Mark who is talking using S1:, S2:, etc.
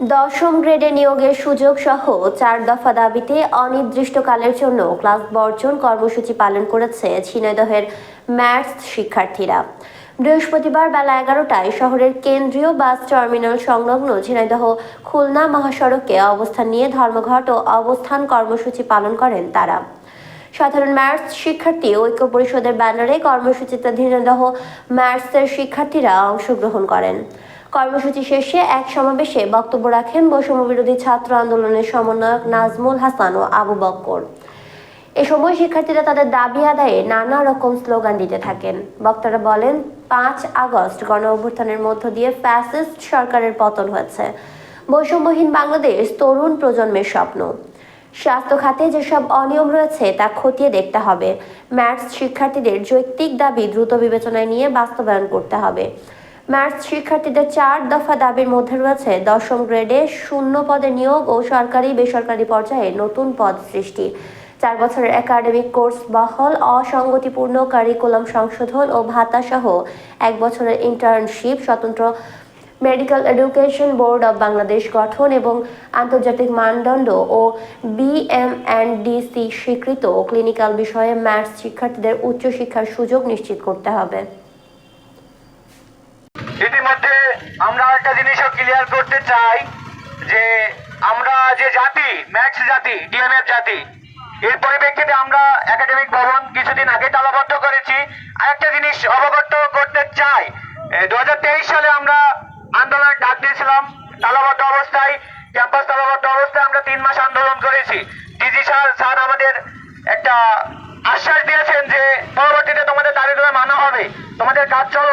S1: দশম গ্রেডে নিয়োগের সুযোগ সহ চার দফা দাবিতে অনির্দিষ্টকালের জন্য ক্লাস বর্জন কর্মসূচি পালন করেছে ঝিনাইদহের ম্যাথস শিক্ষার্থীরা। বৃহস্পতিবার বেলা এগারোটায় শহরের কেন্দ্রীয় বাস টার্মিনাল সংলগ্ন ঝিনাইদহ খুলনা মহাসড়কে অবস্থান নিয়ে ধর্মঘট ও অবস্থান কর্মসূচি পালন করেন তারা। সাধারণ ম্যাথস শিক্ষার্থী ঐক্য পরিষদের ব্যানারে কর্মসূচিতে ঝিনাইদহ ম্যাথসের শিক্ষার্থীরা অংশগ্রহণ করেন। কর্মসূচি শেষে এক সমাবেশে বক্তব্য রাখেন বৈষম্য বিরোধী ছাত্র আন্দোলনের সমন্বয়ক নাজমুল হাসান ও আবু বক্কর। এ সময় শিক্ষার্থীরা তাদের দাবি আদায়ে নানা রকম স্লোগান দিতে থাকেন। বক্তারা বলেন, পাঁচ আগস্ট গণ অভ্যুত্থানের মধ্য দিয়ে ফ্যাসিস্ট সরকারের পতন হয়েছে। বৈষম্যহীন বাংলাদেশ তরুণ প্রজন্মের স্বপ্ন। স্বাস্থ্য খাতে যেসব অনিয়ম রয়েছে তা খতিয়ে দেখতে হবে। ম্যাথস শিক্ষার্থীদের যৌক্তিক দাবি দ্রুত বিবেচনায় নিয়ে বাস্তবায়ন করতে হবে। ম্যাথস শিক্ষার্থীদের চার দফা দাবির মধ্যে রয়েছে। দশম গ্রেডে শূন্য পদে নিয়োগ ও সরকারি বেসরকারি পর্যায়ে নতুন পদ সৃষ্টি। চার বছরের একাডেমিক কোর্স বহল, অসঙ্গতিপূর্ণ কারিকুলাম সংশোধন ও ভাতা সহ এক বছরের ইন্টার্নশিপ, স্বতন্ত্র medical education board of Bangladesh গঠন এবং আন্তর্জাতিক মানদণ্ড ও বিএমএনডিসি স্বীকৃত। ক্লিনিক্যাল বিষয়ে ম্যাথস শিক্ষার্থীদের উচ্চশিক্ষার সুযোগ নিশ্চিত করতে হবে।
S2: ইতিমধ্যে আমরা একটা জিনিসও ক্লিয়ার করতে চাই যে আমরা যে জাতি ম্যাক্স জাতি ডিএমএফ জাতি, এর পরিপ্রেক্ষিতে আমরা একাডেমিক ভবন কিছুদিন আগে তালাবদ্ধ করেছি। আরেকটা জিনিস অবগত করতে চাই দু সালে আমরা আন্দোলনের ডাক দিয়েছিলাম, তালাবদ্ধ অবস্থায়, ক্যাম্পাস তালাবদ্ধ অবস্থায় আমরা তিন মাস আন্দোলন করেছি। ডিজি স্যার স্যার আমাদের একটা আশ্বাস দিয়েছেন যে পরবর্তীতে তোমাদের দেওয়া মানা হবে। তোমাদের কাজ চলমান